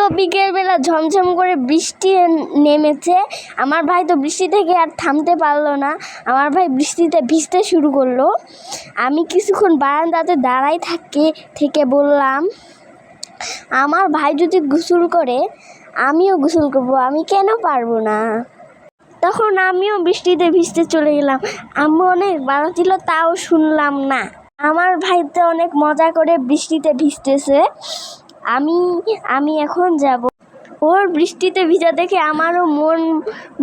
তো বিকেলবেলা ঝমঝম করে বৃষ্টি নেমেছে। আমার ভাই তো বৃষ্টি থেকে আর থামতে পারল না। আমার ভাই বৃষ্টিতে ভিজতে শুরু করল। আমি কিছুক্ষণ বারান্দাতে দাঁড়াই থাকে, থেকে বললাম, আমার ভাই যদি গোসল করে, আমিও গোসল করব, আমি কেন পারব না? তখন আমিও বৃষ্টিতে ভিজতে চলে গেলাম। আম্মু অনেক বাধা ছিল, তাও শুনলাম না। আমার ভাই তো অনেক মজা করে বৃষ্টিতে ভিজতেছে। আমি আমি এখন যাব। ওর বৃষ্টিতে ভিজা দেখে আমারও মন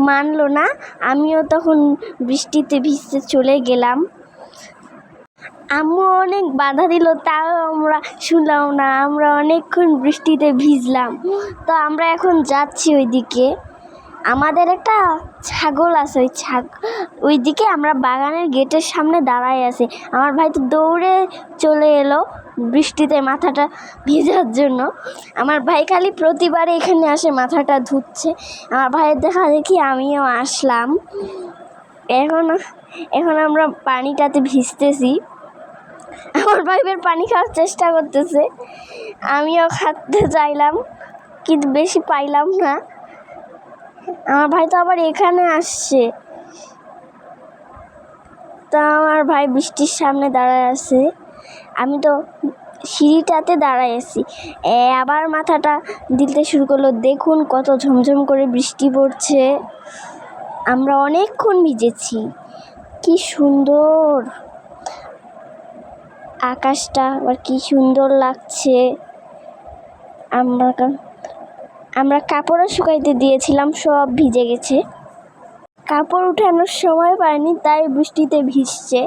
মানলো না। আমিও তখন বৃষ্টিতে ভিজতে চলে গেলাম। আম্মু অনেক বাধা দিল, তাও আমরা শুনলাম না। আমরা অনেকক্ষণ বৃষ্টিতে ভিজলাম। তো আমরা এখন যাচ্ছি ওইদিকে। আমাদের একটা ছাগল আছে, ওই ছাগ ওইদিকে আমরা বাগানের গেটের সামনে দাঁড়ায় আছি। আমার ভাই তো দৌড়ে চলে এলো বৃষ্টিতে মাথাটা ভেজার জন্য। আমার ভাই খালি প্রতিবারে এখানে আসে, মাথাটা ধুচ্ছে। আমার ভাইয়ের দেখা দেখি আমিও আসলাম। এখন এখন আমরা পানিটাতে ভিজতেছি। আমার ভাই বের পানি খাওয়ার চেষ্টা করতেছে। আমিও খাতে চাইলাম, কিন্তু বেশি পাইলাম না। আমার ভাই তো আবার এখানে আসছে। তা আমার ভাই বৃষ্টির সামনে দাঁড়ায় আছে। আমি তো সিঁড়িটাতে দাঁড়ায় আছি। আবার মাথাটা দিতে শুরু করল, দেখুন কত ঝমঝম করে বৃষ্টি পড়ছে। আমরা অনেকক্ষণ ভিজেছি। কি সুন্দর আকাশটা, আবার কি সুন্দর লাগছে। আমরা আমরা কাপড়ও শুকাইতে দিয়েছিলাম, সব ভিজে গেছে। কাপড় উঠানোর সময় পাইনি, তাই বৃষ্টিতে ভিজছে।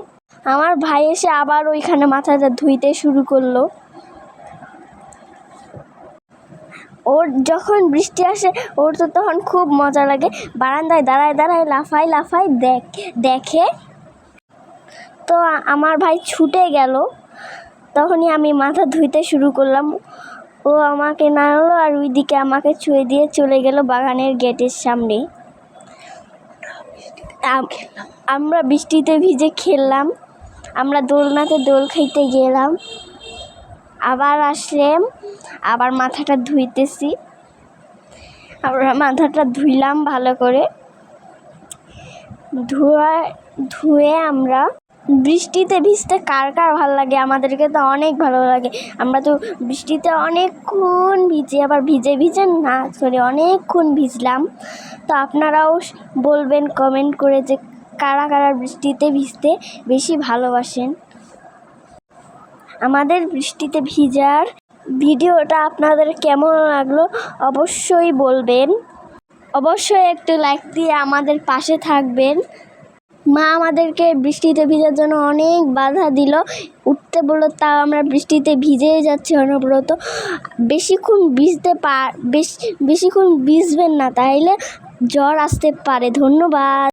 আমার ভাই এসে আবার ওইখানে মাথাটা ধুইতে শুরু করল। ওর যখন বৃষ্টি আসে, ওর তো তখন খুব মজা লাগে। বারান্দায় দাঁড়ায় দাঁড়ায়, লাফায় লাফায় দেখ, দেখে। তো আমার ভাই ছুটে গেল। তখনই আমি মাথা ধুইতে শুরু করলাম। ও আমাকে নাড়লো আর ওইদিকে আমাকে ছুঁয়ে দিয়ে চলে গেল বাগানের গেটের সামনে। আমরা বৃষ্টিতে ভিজে খেললাম। আমরা দোলনাতে দোল খাইতে গেলাম। আবার আসলাম, আবার মাথাটা ধুইতেছি। আমরা মাথাটা ধুইলাম ভালো করে। ধোয়া, ধুয়ে আমরা বৃষ্টিতে ভিজতে কার কার ভালো লাগে? আমাদেরকে তো অনেক ভালো লাগে। আমরা তো বৃষ্টিতে অনেকক্ষণ ভিজে, আবার ভিজে ভিজে না সরি অনেকক্ষণ ভিজলাম। তো আপনারাও বলবেন কমেন্ট করে যে কারা কারা বৃষ্টিতে ভিজতে বেশি ভালোবাসেন। আমাদের বৃষ্টিতে ভিজার ভিডিওটা আপনাদের কেমন লাগল অবশ্যই বলবেন। অবশ্যই একটু লাইক দিয়ে আমাদের পাশে থাকবেন। মা আমাদেরকে বৃষ্টিতে ভিজার জন্য অনেক বাধা দিল। উঠতে বলল, তাও আমরা বৃষ্টিতে ভিজেই যাচ্ছি অনবরত। বেশিক্ষণ ভিজতে পার বেশ বেশিক্ষণ ভিজবেন না, তাইলে জ্বর আসতে পারে। ধন্যবাদ।